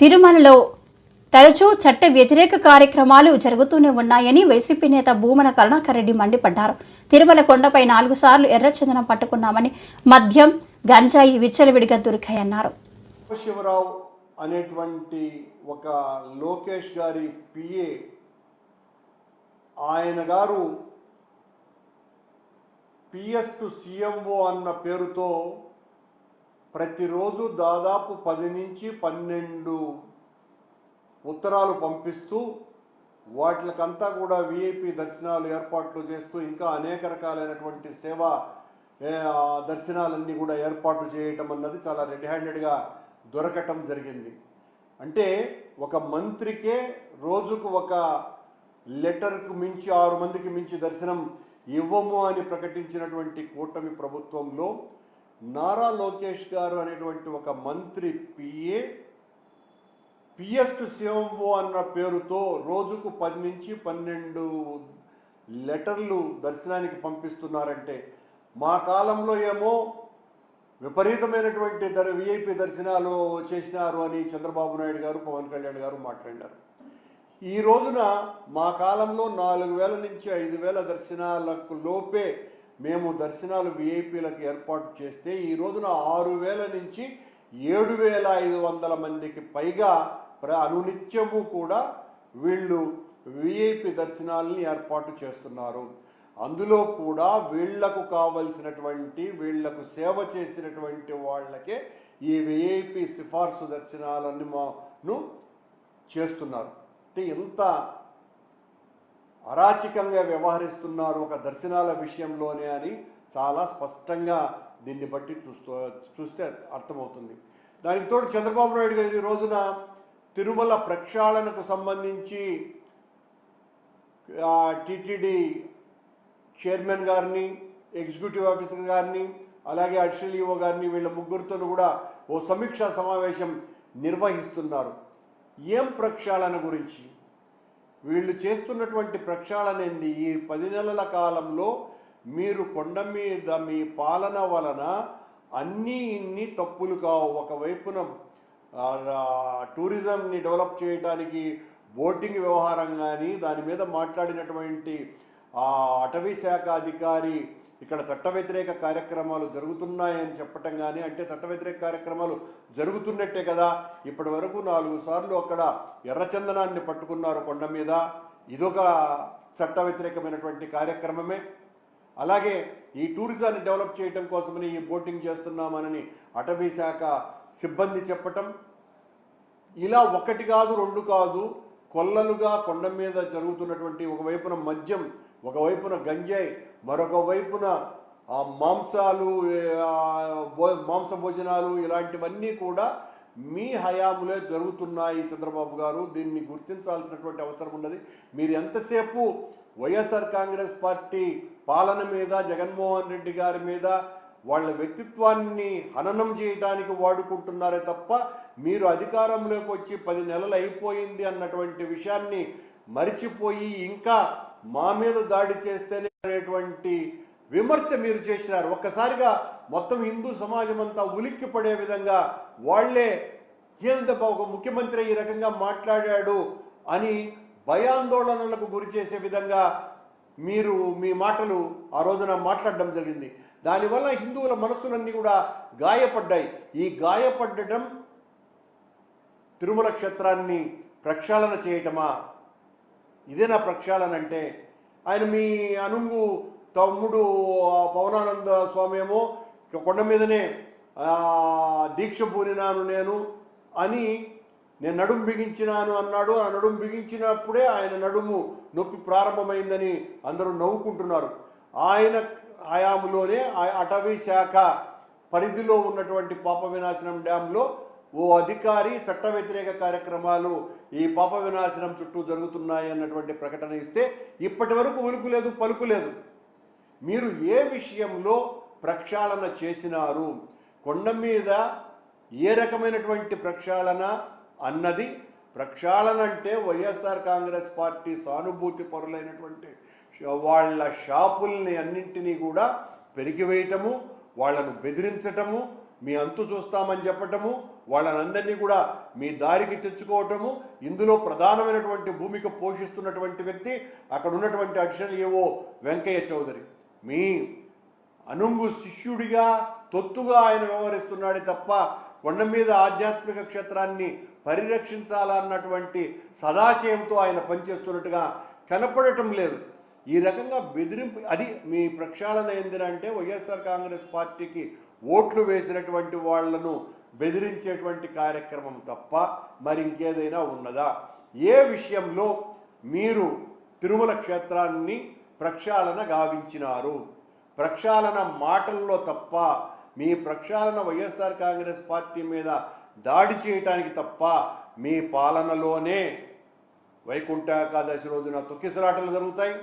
తిరుమలలో తరచూ చట్ట వ్యతిరేక కార్యక్రమాలు జరుగుతూనే ఉన్నాయని వైసీపీ నేత భూమన కరుణాకర్ రెడ్డి మండిపడ్డారు. తిరుమల కొండపై నాలుగు సార్లు ఎర్రచందనం పట్టుకున్నామని మద్యం గంజాయి విచ్చలవిడిగా దొరికాయన్నారు. శివరావు అనేటువంటి ఒక లోకేష్ గారి పిఏ ఆయన గారు పిఎస్ టు సిఎంఓ అన్న పేరుతో ప్రతిరోజు దాదాపు పది నుంచి పన్నెండు ఉత్తరాలు పంపిస్తూ వాటికంతా కూడా విఐపి దర్శనాలు ఏర్పాట్లు చేస్తూ ఇంకా అనేక రకాలైనటువంటి సేవా దర్శనాలన్నీ కూడా ఏర్పాటు చేయటం అన్నది చాలా రెడ్ హ్యాండెడ్గా దొరకటం జరిగింది. అంటే ఒక మంత్రికే రోజుకు ఒక లెటర్కు మించి ఆరు మందికి మించి దర్శనం ఇవ్వము అని ప్రకటించినటువంటి కూటమి ప్రభుత్వంలో నారా లోకేష్ గారు అనేటువంటి ఒక మంత్రి పిఏ పిఎస్ టు సిఎంఓ అన్న పేరుతో రోజుకు పది నుంచి పన్నెండు లెటర్లు దర్శనానికి పంపిస్తున్నారంటే మా కాలంలో ఏమో విపరీతమైనటువంటి దర్ విఐపి దర్శనాలు చేసినారు అని చంద్రబాబు నాయుడు గారు పవన్ కళ్యాణ్ గారు మాట్లాడినారు. ఈ రోజున మా కాలంలో నాలుగు వేల నుంచి ఐదు వేల దర్శనాలకు లోపే మేము దర్శనాలు విఐపీలకు ఏర్పాటు చేస్తే ఈ రోజున ఆరు వేల నుంచి ఏడు వేల ఐదు వందల మందికి పైగా ప్ర అనునిత్యము కూడా వీళ్ళు విఐపి దర్శనాలని ఏర్పాటు చేస్తున్నారు. అందులో కూడా వీళ్ళకు కావలసినటువంటి వీళ్ళకు సేవ చేసినటువంటి వాళ్ళకే ఈ విఐపి సిఫార్సు దర్శనాలని మాను చేస్తున్నారు. అంటే ఎంత అరాచకంగా వ్యవహరిస్తున్నారు ఒక దర్శనాల విషయంలోనే అని చాలా స్పష్టంగా దీన్ని బట్టి చూస్తూ చూస్తే అర్థమవుతుంది. దానికి తోడు చంద్రబాబు నాయుడు గారు ఈ రోజున తిరుమల ప్రక్షాళనకు సంబంధించి టీటీడీ చైర్మన్ గారిని ఎగ్జిక్యూటివ్ ఆఫీసర్ గారిని అలాగే అడిషనల్ ఈఓ గారిని వీళ్ళ ముగ్గురితో కూడా ఓ సమీక్షా సమావేశం నిర్వహిస్తున్నారు. ఏం ప్రక్షాళన గురించి? వీళ్ళు చేస్తున్నటువంటి ప్రక్షాళనేంది ఈ పది నెలల కాలంలో మీరు కొండ మీద మీ పాలన వలన అన్నీ ఇన్ని తప్పులు కావు ఒకవైపున టూరిజంని డెవలప్ చేయడానికి బోటింగ్ వ్యవహారం కానీ దాని మీద మాట్లాడినటువంటి అటవీ శాఖ అధికారి ఇక్కడ చట్ట వ్యతిరేక కార్యక్రమాలు జరుగుతున్నాయని చెప్పటం కానీ అంటే చట్ట వ్యతిరేక కార్యక్రమాలు జరుగుతున్నట్టే కదా. ఇప్పటి వరకు నాలుగు సార్లు అక్కడ ఎర్రచందనాన్ని పట్టుకున్నారు కొండ మీద. ఇదొక చట్ట వ్యతిరేకమైనటువంటి కార్యక్రమమే. అలాగే ఈ టూరిజాన్ని డెవలప్ చేయడం కోసమని ఈ బోటింగ్ చేస్తున్నామనని అటవీ శాఖ సిబ్బంది చెప్పటం. ఇలా ఒకటి కాదు రెండు కాదు కొల్లలుగా కొండ మీద జరుగుతున్నటువంటి ఒకవైపున మద్యం ఒకవైపున గంజాయి మరొక వైపున మాంసాలు మాంస భోజనాలు ఇలాంటివన్నీ కూడా మీ హయాములే జరుగుతున్నాయి చంద్రబాబు గారు. దీన్ని గుర్తించాల్సినటువంటి అవసరం ఉన్నది. మీరు ఎంతసేపు వైఎస్ఆర్ కాంగ్రెస్ పార్టీ పాలన మీద జగన్మోహన్ రెడ్డి గారి మీద వాళ్ళ వ్యక్తిత్వాన్ని హననం చేయడానికి వాడుకుంటున్నారే తప్ప మీరు అధికారంలోకి వచ్చి పది నెలలు అయిపోయింది అన్నటువంటి విషయాన్ని మరిచిపోయి ఇంకా మా మీద దాడి చేస్తేనే అనేటువంటి విమర్శ మీరు చేసినారు. ఒక్కసారిగా మొత్తం హిందూ సమాజం అంతా ఉలిక్కి పడే విధంగా వాళ్ళే ఏందబ్బా ఒక ముఖ్యమంత్రి ఈ రకంగా మాట్లాడాడు అని భయాందోళనలకు గురి చేసే విధంగా మీరు మీ మాటలు ఆ రోజున మాట్లాడడం జరిగింది. దానివల్ల హిందువుల మనస్సులన్నీ కూడా గాయపడ్డాయి. ఈ గాయపడటం తిరుమల క్షేత్రాన్ని ప్రక్షాళన చేయటమా? ఇదే నా ప్రక్షాళన అంటే ఆయన మీ అనుంగు తమ్ముడు పవనానంద స్వామి ఏమో కొండ మీదనే దీక్ష పూనినాను నేను అని నేను నడుము బిగించినాను అన్నాడు. ఆ నడుము బిగించినప్పుడే ఆయన నడుము నొప్పి ప్రారంభమైందని అందరూ నవ్వుకుంటున్నారు. ఆయన ఆయాములోనే అటవీ శాఖ పరిధిలో ఉన్నటువంటి పాప వినాశనం డ్యాంలో ఓ అధికారి చట్ట వ్యతిరేక కార్యక్రమాలు ఈ పాప వినాశనం చుట్టూ జరుగుతున్నాయి అన్నటువంటి ప్రకటన ఇస్తే ఇప్పటి వరకు ఉలుకు లేదు పలుకు లేదు. మీరు ఏ విషయంలో ప్రక్షాళన చేసినారు? కొండ మీద ఏ రకమైనటువంటి ప్రక్షాళన అన్నది? ప్రక్షాళన అంటే వైఎస్ఆర్ కాంగ్రెస్ పార్టీ సానుభూతి పరులైనటువంటి వాళ్ళ షాపుల్ని అన్నింటినీ కూడా పెరిగివేయటము వాళ్ళను బెదిరించటము మీ అంతు చూస్తామని చెప్పటము వాళ్ళనందరినీ కూడా మీ దారికి తెచ్చుకోవటము ఇందులో ప్రధానమైనటువంటి భూమిక పోషిస్తున్నటువంటి వ్యక్తి అక్కడ ఉన్నటువంటి అడిషనల్ ఏవో వెంకయ్య చౌదరి. మీ అనుంగు శిష్యుడిగా తొత్తుగా ఆయన వ్యవహరిస్తున్నాడే తప్ప కొండ మీద ఆధ్యాత్మిక క్షేత్రాన్ని పరిరక్షించాలన్నటువంటి సదాశయంతో ఆయన పనిచేస్తున్నట్టుగా కనపడటం లేదు. ఈ రకంగా బెదిరింపు అది మీ ప్రక్షాళన ఏందినంటే వైఎస్ఆర్ కాంగ్రెస్ పార్టీకి ఓట్లు వేసినటువంటి వాళ్ళను బెదిరించేటువంటి కార్యక్రమం తప్ప మరి ఇంకేదైనా ఉన్నదా? ఏ విషయంలో మీరు తిరుమల క్షేత్రాన్ని ప్రక్షాళన గావించినారు? ప్రక్షాళన మాటల్లో తప్ప మీ ప్రక్షాళన వైఎస్ఆర్ కాంగ్రెస్ పార్టీ మీద దాడి చేయటానికి తప్ప మీ పాలనలోనే వైకుంఠ ఏకాదశి రోజున తొక్కిసలాటలు జరుగుతాయి.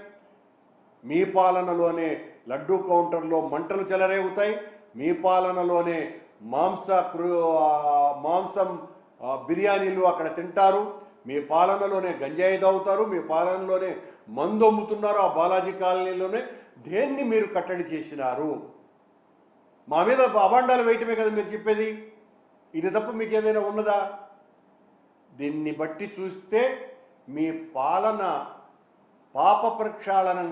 మీ పాలనలోనే లడ్డూ కౌంటర్లో మంటలు చెలరేగుతాయి. మీ పాలనలోనే మాంస మాంసం బిర్యానీలు అక్కడ తింటారు. మీ పాలనలోనే గంజాయి తాగుతారు. మీ పాలనలోనే మందు అమ్ముతున్నారు ఆ బాలాజీ కాలనీలోనే. దేన్ని మీరు కట్టడి చేసినారు? మా మీద అభాండాలు వేయటమే కదా మీరు చెప్పేది. ఇది తప్ప మీకు ఏదైనా ఉన్నదా? దీన్ని బట్టి చూస్తే మీ పాలన పాప ప్రక్షాళనం